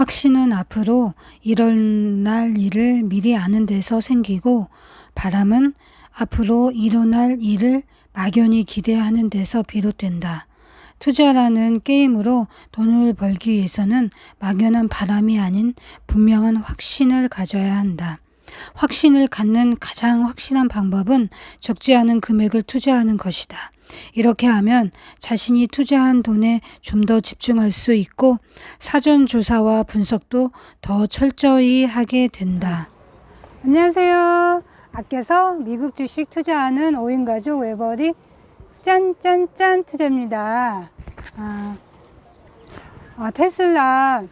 확신은 앞으로 일어날 일을 미리 아는 데서 생기고 바람은 앞으로 일어날 일을 막연히 기대하는 데서 비롯된다. 투자라는 게임으로 돈을 벌기 위해서는 막연한 바람이 아닌 분명한 확신을 가져야 한다. 확신을 갖는 가장 확실한 방법은 적지 않은 금액을 투자하는 것이다. 이렇게 하면 자신이 투자한 돈에 좀 더 집중할 수 있고 사전 조사와 분석도 더 철저히 하게 된다. 안녕하세요. 아껴서 미국 주식 투자하는 5인 가족 외벌이 짠짠짠 투자입니다. 아, 아, 테슬라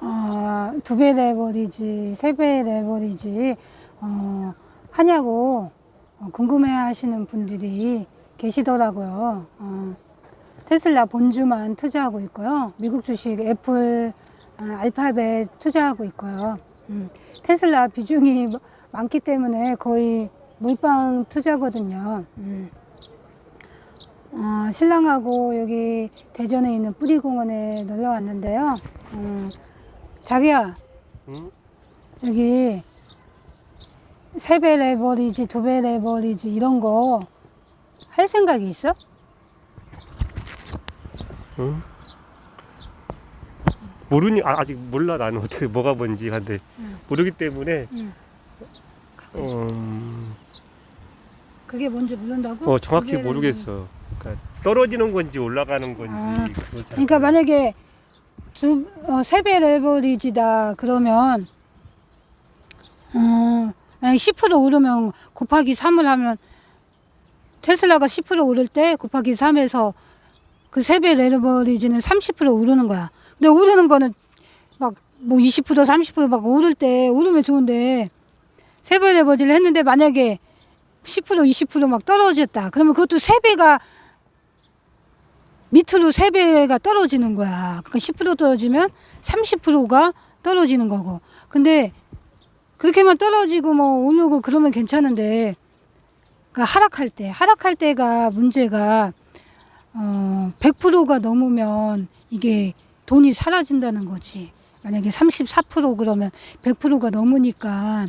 어, 두배 레버리지, 세 배 레버리지 어, 하냐고 어, 궁금해 하시는 분들이 계시더라고요. 어, 테슬라 본주만 투자하고 있고요. 미국 주식 애플, 어, 알파벳 투자하고 있고요. 음, 테슬라 비중이 많기 때문에 거의 물방 투자거든요. 음. 어, 신랑하고 여기 대전에 있는 뿌리공원에 놀러 왔는데요. 음, 자기야, 응? 여기 세 배 레버리지, 두 배 레버리지 이런 거 할 생각이 있어? 응? 모르니 아, 아직 몰라 나는 어떻게 뭐가 뭔지 근데 응. 모르기 때문에 응. 음, 그게 뭔지 모른다고? 어 정확히. 모르겠어. 그러니까 떨어지는 건지 올라가는 건지 아, 그거 잘 그러니까 만약에 두, 어, 세배 레버리지다 그러면 어, 10% 오르면 곱하기 3을 하면 테슬라가 10% 오를 때 곱하기 3에서 그 세배 레버리지는 30% 오르는 거야. 근데 오르는 거는 막 뭐 20% 30%막 오를 때 오르면 좋은데 세배 레버리지를 했는데 만약에 10% 20%막 떨어졌다. 그러면 그것도 세배가 밑으로 세배가 떨어지는 거야. 그러니까 10% 떨어지면 30%가 떨어지는 거고. 근데 그렇게만 떨어지고 뭐 오르고 그러면 괜찮은데 그 하락할 때, 하락할 때가 문제가 어 100%가 넘으면 이게 돈이 사라진다는 거지. 만약에 34% 그러면 100%가 넘으니까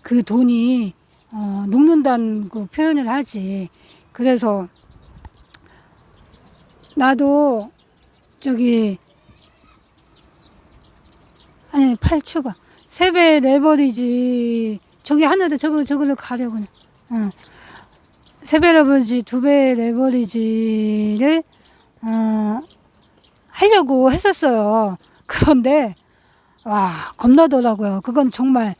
그 돈이 어 녹는다는 그 표현을 하지. 그래서 나도 저기 아니 팔 쳐봐 세배 레버리지. 저기 하는데 저걸 저걸로 가려 그냥. 어. 세배 레버리지 두배 레버리지를 어 하려고 했었어요. 그런데 와 겁나더라고요. 그건 정말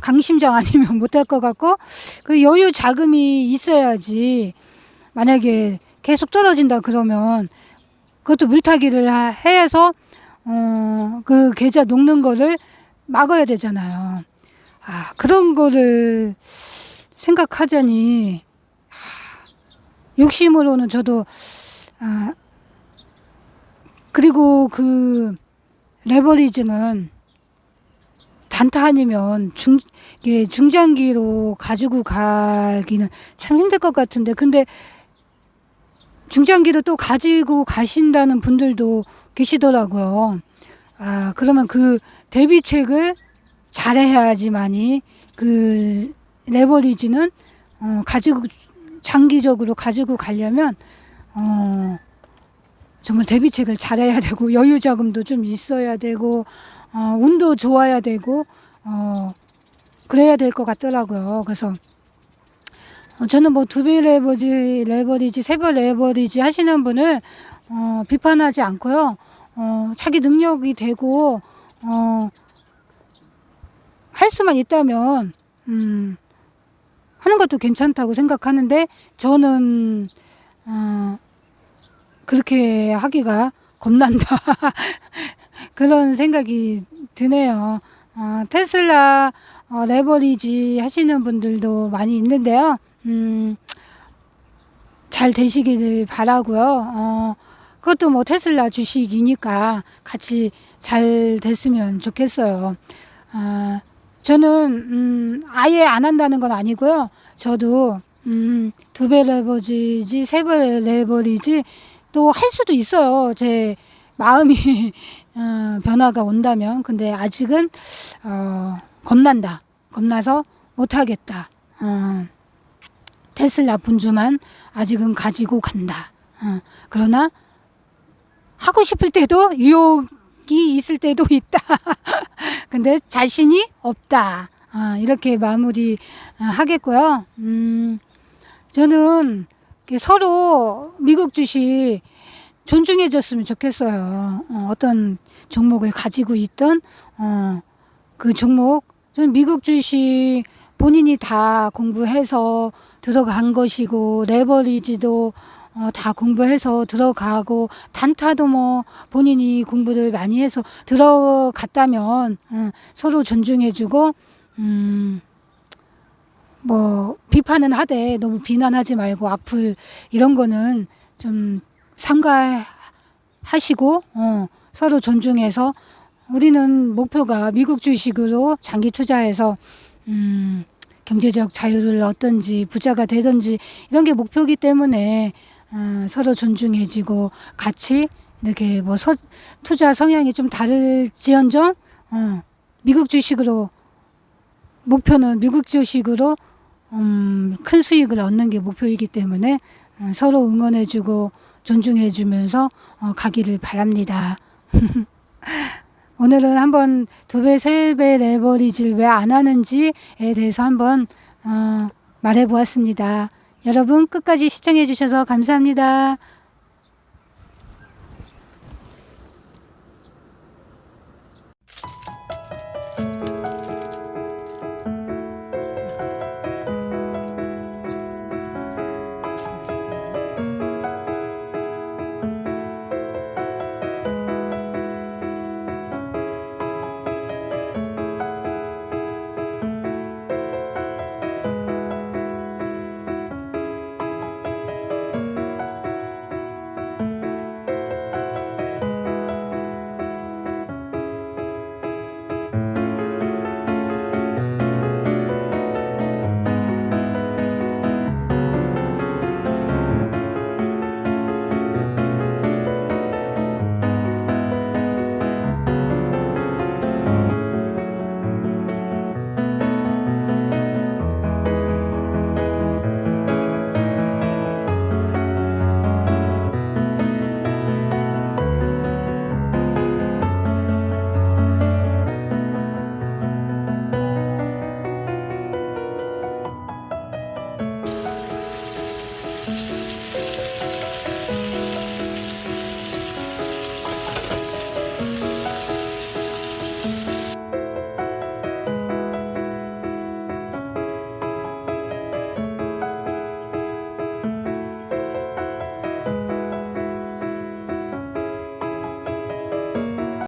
강심장 아니면 못할 것 같고 그 여유 자금이 있어야지. 만약에 계속 떨어진다 그러면 그것도 물타기를 하- 해서 어, 그 계좌 녹는 거를 막아야 되잖아요. 아, 그런 거를 생각하자니 아, 욕심으로는 저도 아, 그리고 그 레버리지는 단타 아니면 중, 이게 중장기로 가지고 가기는 참 힘들 것 같은데 근데 중장기로 또 가지고 가신다는 분들도 계시더라고요. 아, 그러면 그 대비책을 잘해야지만이 그 레버리지는 어, 가지고 장기적으로 가지고 가려면 어, 정말 대비책을 잘해야 되고 여유 자금도 좀 있어야 되고 어, 운도 좋아야 되고 어, 그래야 될 것 같더라고요. 그래서 어, 저는 뭐 두배 레버지, 레버리지, 세 배 레버리지 하시는 분을 어, 비판하지 않고요. 어, 자기 능력이 되고 어, 할 수만 있다면 음, 하는 것도 괜찮다고 생각하는데 저는 어, 그렇게 하기가 겁난다 그런 생각이 드네요. 어, 테슬라 어, 레버리지 하시는 분들도 많이 있는데요. 음, 잘 되시기를 바라고요. 어, 그것도 뭐 테슬라 주식이니까 같이 잘 됐으면 좋겠어요. 아, 저는 음, 아예 안 한다는 건 아니고요. 저도 음, 두 배 레버리지, 세 배 레버리지 또 할 수도 있어요. 제 마음이 어, 변화가 온다면 근데 아직은 어, 겁난다. 겁나서 못하겠다. 어, 테슬라 본주만 아직은 가지고 간다. 어, 그러나 하고 싶을 때도 유혹이 있을 때도 있다. 근데 자신이 없다. 아, 이렇게 마무리 아, 하겠고요. 음, 저는 서로 미국 주식 존중해줬으면 좋겠어요. 어, 어떤 종목을 가지고 있던 어, 그 종목, 저는 미국 주식 본인이 다 공부해서 들어간 것이고 레버리지도 어, 다 공부해서 들어가고 단타도 뭐 본인이 공부를 많이 해서 들어갔다면 어, 서로 존중해주고 음, 뭐 비판은 하되 너무 비난하지 말고 악플 이런 거는 좀 삼가하시고 어, 서로 존중해서 우리는 목표가 미국 주식으로 장기 투자해서 음, 경제적 자유를 얻든지 부자가 되든지 이런 게 목표이기 때문에 어, 서로 존중해지고 같이 이렇게 뭐 서, 투자 성향이 좀 다를지언정 어, 미국 주식으로 목표는 미국 주식으로 음, 큰 수익을 얻는 게 목표이기 때문에 어, 서로 응원해주고 존중해주면서 어, 가기를 바랍니다. 오늘은 한번 두 배, 세 배 레버리지를 왜 안 하는지에 대해서 한번 어, 말해보았습니다. 여러분 끝까지 시청해 주셔서 감사합니다.